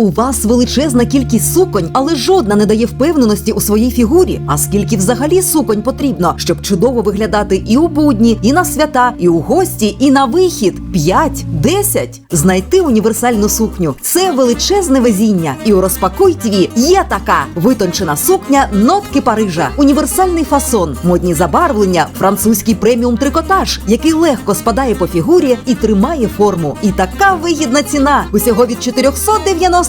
У вас величезна кількість суконь, але жодна не дає впевненості у своїй фігурі. А скільки взагалі суконь потрібно, щоб чудово виглядати і у будні, і на свята, і у гості, і на вихід? П'ять, десять. Знайти універсальну сукню це величезне везіння. І у розпакуй тві є така витончена сукня нотки Парижа, універсальний фасон, модні забарвлення, французький преміум трикотаж, який легко спадає по фігурі і тримає форму. І така вигідна ціна усього від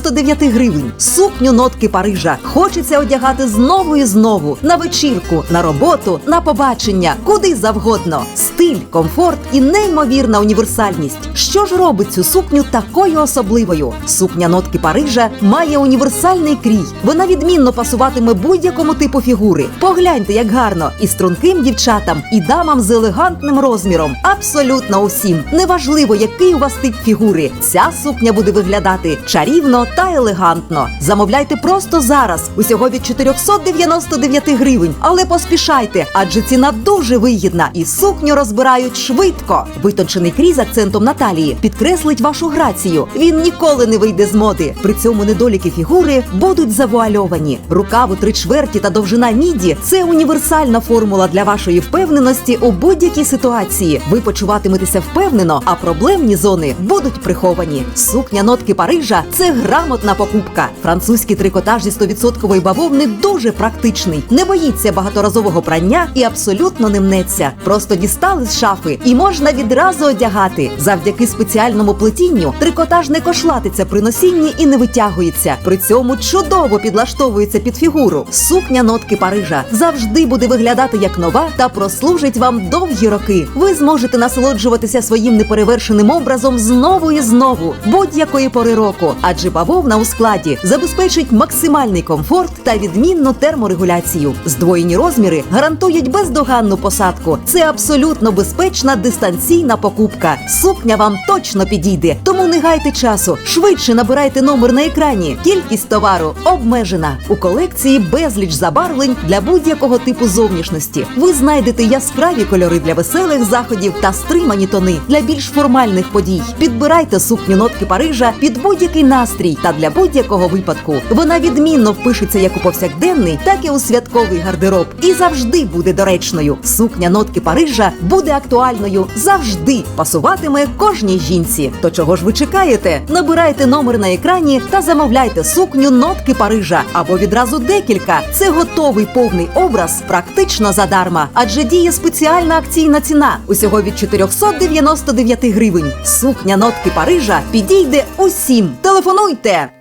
499 гривень. Сукню нотки Парижа хочеться одягати знову і знову на вечірку, на роботу, на побачення, куди завгодно. Стиль, комфорт і неймовірна універсальність. Що ж робить цю сукню такою особливою? Сукня нотки Парижа має універсальний крій. Вона відмінно пасуватиме будь-якому типу фігури. Погляньте, як гарно і струнким дівчатам, і дамам з елегантним розміром. Абсолютно усім. Неважливо, який у вас тип фігури. Ця сукня буде виглядати чарівно та елегантно. Замовляйте просто зараз. Усього від 499 гривень. Але поспішайте, адже ціна дуже вигідна і сукню розбирають швидко. Витончений крій акцентом на талії підкреслить вашу грацію. Він ніколи не вийде з моди. При цьому недоліки фігури будуть завуальовані. Рукав у три чверті та довжина міді це універсальна формула для вашої впевненості у будь-якій ситуації. Ви почуватиметеся впевнено, а проблемні зони будуть приховані. Сукня нотки Парижа це грамотна покупка. Французький трикотаж зі 100% бавовни дуже практичний, не боїться багаторазового прання і абсолютно не мнеться. Просто дістали з шафи і можна відразу одягати. Завдяки спеціальному плетінню трикотаж не кошлатиться при носінні і не витягується. При цьому чудово підлаштовується під фігуру. Сукня нотки Парижа завжди буде виглядати як нова та прослужить вам довгі роки. Ви зможете насолоджуватися своїм неперевершеним образом знову і знову, будь-якої пори року, адже бавовна у складі забезпечить максимальний комфорт та відмінну терморегуляцію. Здвоєні розміри гарантують бездоганну посадку. Це абсолютно безпечна дистанційна покупка. Сукня вам точно підійде, тому не гайте часу. Швидше набирайте номер на екрані. Кількість товару обмежена. У колекції безліч забарвлень для будь-якого типу зовнішності. Ви знайдете яскраві кольори для веселих заходів та стримані тони для більш формальних подій. Підбирайте сукню нотки Парижа під будь-який настрій та для будь-якого випадку. Вона відмінно впишеться як у повсякденний, так і у святковий гардероб. І завжди буде доречною. Сукня нотки Парижа буде актуальною завжди пасуватиме кожній жінці. То чого ж ви чекаєте? Набирайте номер на екрані та замовляйте сукню нотки Парижа або відразу декілька. Це готовий повний образ практично задарма, адже діє спеціальна акційна ціна усього від 499 гривень. Сукня нотки Парижа підійде усім. Телефонуйте! Inter.